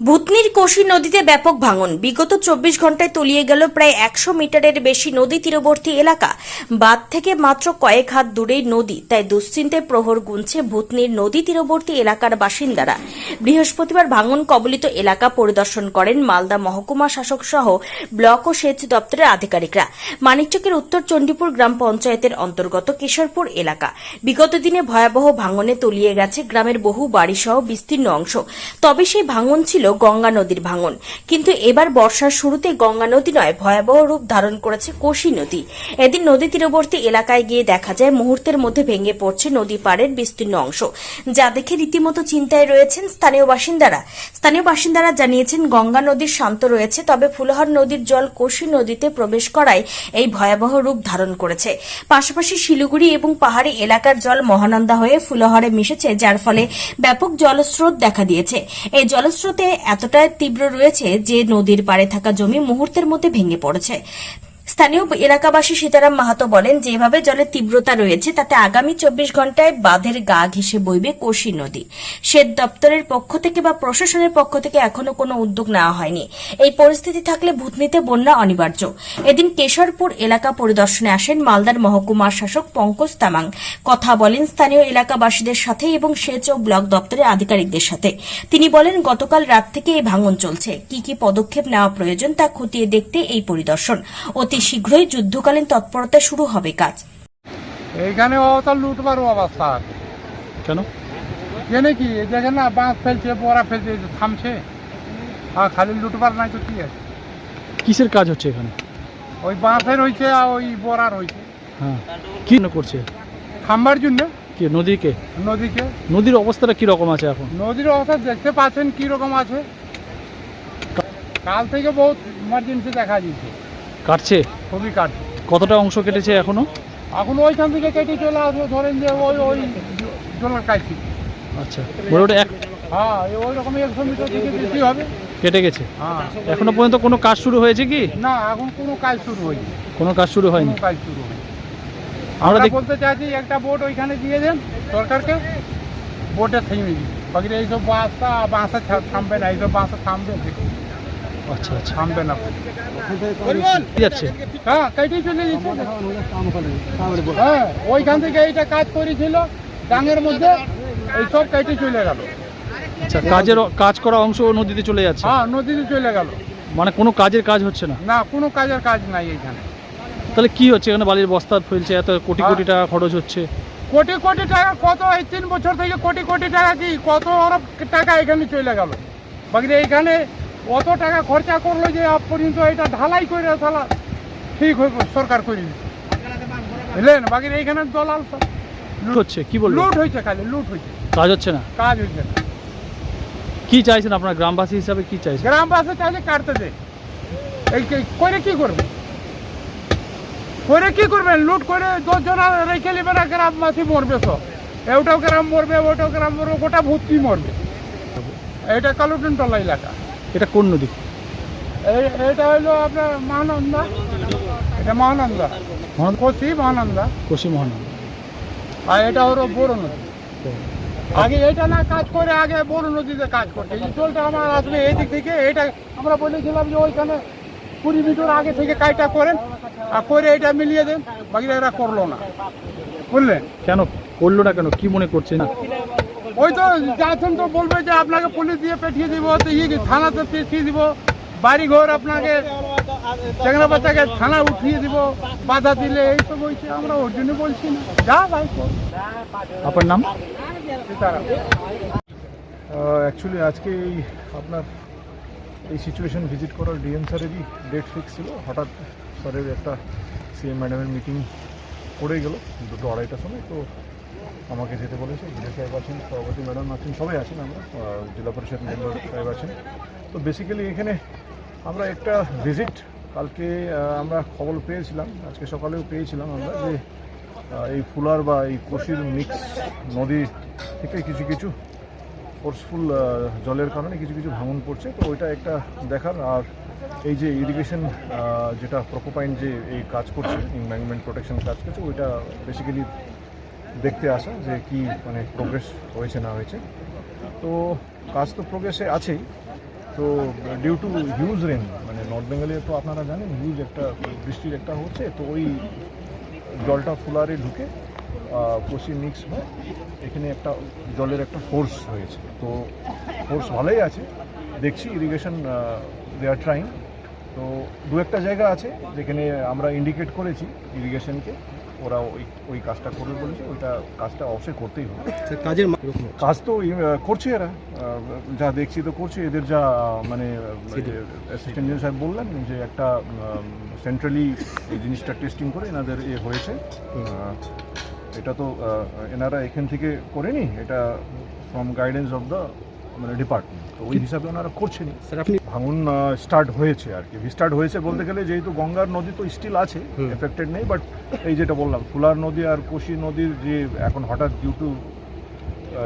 ভূতনির কোশি নদীতে ব্যাপক ভাঙন। বিগত চব্বিশ ঘন্টায় তলিয়ে গেল প্রায় একশো মিটারের বেশি নদী তীরবর্তী এলাকা। বাঁধ থেকে মাত্র কয়েক হাত দূরেই নদী, তাই দুশ্চিন্তায় প্রহর গুনছে ভূতনির নদী তীরবর্তী এলাকার বাসিন্দারা। বৃহস্পতিবার ভাঙন কবলিত এলাকা পরিদর্শন করেন মালদা মহকুমা শাসক সহ ব্লক ও সেচ দপ্তরের আধিকারিকরা। মানিকচকের উত্তর চণ্ডীপুর গ্রাম পঞ্চায়েতের অন্তর্গত কেশরপুর এলাকা। বিগত দিনে ভয়াবহ ভাঙনে তলিয়ে গেছে গ্রামের বহু বাড়িসহ বিস্তীর্ণ অংশ। তবে সেই ভাঙন ছিল গঙ্গা নদীর ভাঙন। কিন্তু এবার বর্ষার শুরুতে গঙ্গা নদী নয়, ভয়াবহ রূপ ধারণ করেছে কোশি নদী। এদিন নদী তীরবর্তী এলাকায় গিয়ে দেখা যায়, মুহূর্তের মধ্যে ভেঙে পড়ছে নদী পাড়ের বিস্তীর্ণ অংশ। যা দেখে রীতিমতো চিন্তায় রয়েছেন স্থানীয় বাসিন্দারা। স্থানীয় বাসিন্দারা জানিয়েছেন, গঙ্গা নদীর শান্ত রয়েছে, তবে ফুলহর নদীর জল কোশি নদীতে প্রবেশ করায় এই ভয়াবহ রূপ ধারণ করেছে। পাশাপাশি শিলিগুড়ি এবং পাহাড়ি এলাকার জল মহানন্দা হয়ে ফুলহরে মিশেছে, যার ফলে ব্যাপক জলস্রোত দেখা দিয়েছে। এই জলস্রোতে এতটাই তীব্র রয়েছে যে নদীর পাড়ে থাকা জমি মুহূর্তের মধ্যে ভেঙে পড়েছে। স্থানীয় এলাকাবাসী সীতারাম মাহাতো বলেন, যেভাবে জলের তীব্রতা রয়েছে, তাতে আগামী চব্বিশ ঘন্টায় বাঁধের গা ঘেঁষে বইবে কোশি নদী। সেচ দপ্তরের পক্ষ থেকে বা প্রশাসনের পক্ষ থেকে এখনও কোনো উদ্যোগ নেওয়া হয়নি। এই পরিস্থিতি থাকলে ভূতনিতে বন্যা অনিবার্য। এদিন কেশরপুর এলাকা পরিদর্শনে আসেন মালদার মহকুমার শাসক পঙ্কজ তামাং। কথা বলেন স্থানীয় এলাকাবাসীদের সাথে এবং সেচ ও ব্লক দপ্তরের আধিকারিকদের সাথে। তিনি বলেন, গতকাল রাত থেকে এই ভাঙন চলছে। কি কি পদক্ষেপ নেওয়া প্রয়োজন তা খতিয়ে দেখতে এই পরিদর্শন। অতি শীঘ্রই যুদ্ধকালীন তৎপরতা শুরু হবে কাজ। এইখানে অবস্থা লুটবার অবস্থা। কেন? জেনে কি? দেখেন না বাঁশ ফেলছে বড়া ফেলছে থামছে। আর খালি লুটবার নাই তো কি আছে? কিসের কাজ হচ্ছে এখানে? ওই বাঁশের হয়েছে আর ওই বড়ার হয়েছে হ্যাঁ। কি করছে? থামবার জন্য। কি নদীকে? নদীকে। নদীর অবস্থাটা কি রকম আছে এখন? নদীর অবস্থা দেখতে পাচ্ছেন কি রকম আছে। কাল থেকে বহুত ইমার্জেন্সি দেখা দিচ্ছে কাটছে? খুবই কাট। কতটা অংশ কেটেছে এখনও? এখন ওইখান থেকে কেটে চলে আসবে ধরেন যে ওই ওই জলের কাছে আচ্ছা মোটামুটি এক হ্যাঁ এই ওই রকম একশো মিটার থেকে বেশি হবে। কেটে গেছে? হ্যাঁ। এখনও পর্যন্ত কোনো কাজ শুরু হয়েছে কি? না এখন কোনো কাজ শুরু হয়নি। কোনো কাজ শুরু হয়নি? কাজ শুরু হয়নি। আমরা বলতে চাইছি একটা বোট ওইখানে দিয়ে দেন সরকারকে। বোটে থেমে দিই বাকি এইসব বাসটা বাসা থামবে না এইসব বাসা থামবে আচ্ছা আচ্ছা থামবে না যাচ্ছে? হ্যাঁ কেটেই চলে হ্যাঁ ওইখান থেকে এইটা কাজ করেছিল ডাঙের মধ্যে এইসব কেটে চলে গেল। আচ্ছা কাজের কাজ করা অংশ নদীতে চলে যাচ্ছে? হ্যাঁ নদীতে চলে গেল। মানে কোনো কাজের কাজ হচ্ছে না? না কোনো কাজের কাজ নাই এইখানে। তাহলে কি হচ্ছে? এখানে বালির বস্তা ফেলছে এত কোটি কোটি টাকা খরচ হচ্ছে। কোটি কোটি টাকা কত এই তিন বছর থেকে কোটি কোটি টাকা কি কত অরব টাকা এখানে চলে গেল। বাকি এইখানে অত টাকা খরচা করল যে আজ পর্যন্ত এটা ঢালাই করে তাহলে ঠিক হইব সরকার করে বুঝলেন বাকি এইখানে দলাল। কি হচ্ছে কি বলব লুট হয়েছে খালি লুট হয়েছে কাজ হচ্ছে না? কাজ হয়েছে না। কি চাইছেন আপনার গ্রামবাসী হিসাবে কি চাইছেন? গ্রামবাসী চাইলে কাটতে দে। এই করে কি করবে করে কি করবেন? লুট করে দশ জন রেখে নেবে না গ্রামবাসী মরবে সব। এটাও গ্রাম মরবে ওটাও গ্রাম মরবে গোটা ভর্তি মরবে। এটা কালুটন টলা এলাকা। এটা কোন নদী? এটা হলো আপনার মহানন্দা। এটা মহানন্দা? কোশি মহানন্দা। কোশি মহানন্দ। আর এটা হলো বড় নদী। আগে এটা না কাজ করে আগে বড় নদীতে কাজ করছে জলটা আমার আসবে এই দিক থেকে এটা আমরা বলেছিলাম যে ওইখানে কুড়ি মিটার আগে থেকে কাজটা করেন আর করে এটা মিলিয়ে দেন বাকি এরা করল না। বুঝলেন? কেন? করল না কেন? কি মনে করছে না ওই তো যাচ্ছেন তো বলবে যে আপনাকে পুলিশ দিয়ে পেঠিয়ে দিব তো ইয়ে থানাতে পেঠিয়ে দিব। বাড়ি ঘর আপনাকে চেংড়া বাচ্চাকে থানা উঠিয়ে দিব বাধা দিলে এইসব হয়েছে আমরা ওর জন্য বলছি না। যা ভাই। আপনার নাম? সীতারাম। অ্যাকচুয়ালি আজকে এই আপনার এই সিচুয়েশন ভিজিট করার ডিএম স্যারেরই ডেট ফিক্স ছিল। হঠাৎ স্যারের একটা সিএম ম্যাডামের মিটিং পড়ে গেল দুটো আড়াইটার সময়। তো আমাকে যেতে বলেছে বিজয় সাহেব আছেন, সভাপতি ম্যাডাম আছেন, সবাই আছেন আমরা জেলা পরিষদ মেম্বার সাহেব আছেন। তো বেসিক্যালি এখানে আমরা একটা ভিজিট কালকে আমরা খবর পেয়েছিলাম, আজকে সকালেও পেয়েছিলাম আমরা যে এই ফুলার বা এই কোশির মিক্স নদী থেকে কিছু কিছু ফোর্সফুল জলের কারণে কিছু কিছু ভাঙন পড়ছে। তো ওইটা একটা দেখার, আর এই যে ইরিগেশন যেটা প্রকোপাইন যে এই কাজ করছে এনভায়রনমেন্ট প্রোটেকশন কাজ করছে, ওইটা বেসিক্যালি দেখতে আসা যে কি মানে প্রোগ্রেস হয়েছে না হয়েছে। তো কাজ তো প্রোগ্রেসে আছেই। তো ডিউ টু হিউজ রেন মানে নর্থ বেঙ্গলে তো আপনারা জানেন হিউজ একটা বৃষ্টির একটা হচ্ছে, তো ওই জলটা ফুলারে ঢুকে কোশি মিক্স হয়ে। এখানে একটা জলের একটা ফোর্স হয়েছে। তো ফোর্স ভালোই আছে। দেখছি ইরিগেশন দে আর ট্রাইং তো দু একটা জায়গা আছে যেখানে আমরা ইন্ডিকেট করেছি ইরিগেশনকে ওরা ওই ওই কাজটা করবে বলেছে ওইটা কাজটা অবশ্যই করতেই হবে। কাজের কাজ তো করছে এরা। যা দেখছি তো করছে এদের যা মানে অ্যাসিস্ট্যান্ট ইঞ্জিনিয়ার সাহেব বললেন যে একটা সেন্ট্রালি এই জিনিসটা টেস্টিং করে এনাদের এ হয়েছে। এটা তো এনারা এখান থেকে করেনি এটা ফ্রম গাইডেন্স অফ দ্য মানে ডিপার্টমেন্ট তো ওই হিসাবে ওনারা করছেনই। স্যার আপনি ভাঙন স্টার্ট হয়েছে আর কি। স্টার্ট হয়েছে বলতে গেলে যেহেতু গঙ্গার নদী তো স্টিল আছে এফেক্টেড নেই বাট এই যেটা বললাম ফুলার নদী আর কোশি নদীর যে এখন হঠাৎ ডিউ টু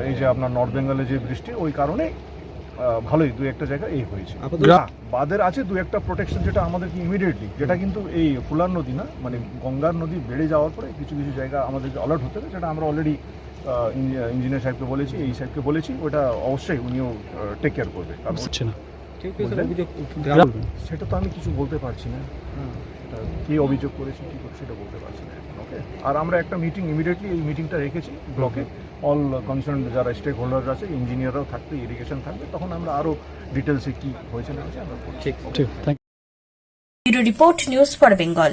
এই যে আপনার নর্থ বেঙ্গলে যে বৃষ্টি ওই কারণে ভালোই দু একটা জায়গা এই হয়েছে। বাদের আছে দু একটা প্রোটেকশন যেটা আমাদেরকে ইমিডিয়েটলি যেটা কিন্তু এই ফুলার নদী না মানে গঙ্গার নদী বেড়ে যাওয়ার পরে কিছু কিছু জায়গা আমাদেরকে অ্যালার্ট হতে হবে যেটা আমরা অলরেডি ইঞ্জিনিয়ার সাহেবকে বলেছি এই সাহেবকে বলেছি ওটা অবশ্যই উনিও টেক কেয়ার করবে। সেটা তো আমি কিছু বলতে পারছি না। কে অভিযোগ করেছে কী করছে সেটা বলতে পারছি না ওকে আর আমরা একটা মিটিং ইমিডিয়েটলি এই মিটিংটা রেখেছি ব্লকে অল কনসার্ন যারা স্টেক হোল্ডার আছে ইঞ্জিনিয়াররাও থাকবে ইরিগেশন থাকবে তখন আমরা আরও ডিটেলসে কী হয়েছে না হয়েছে আমরা ঠিক। ঠিক report news for Bengal.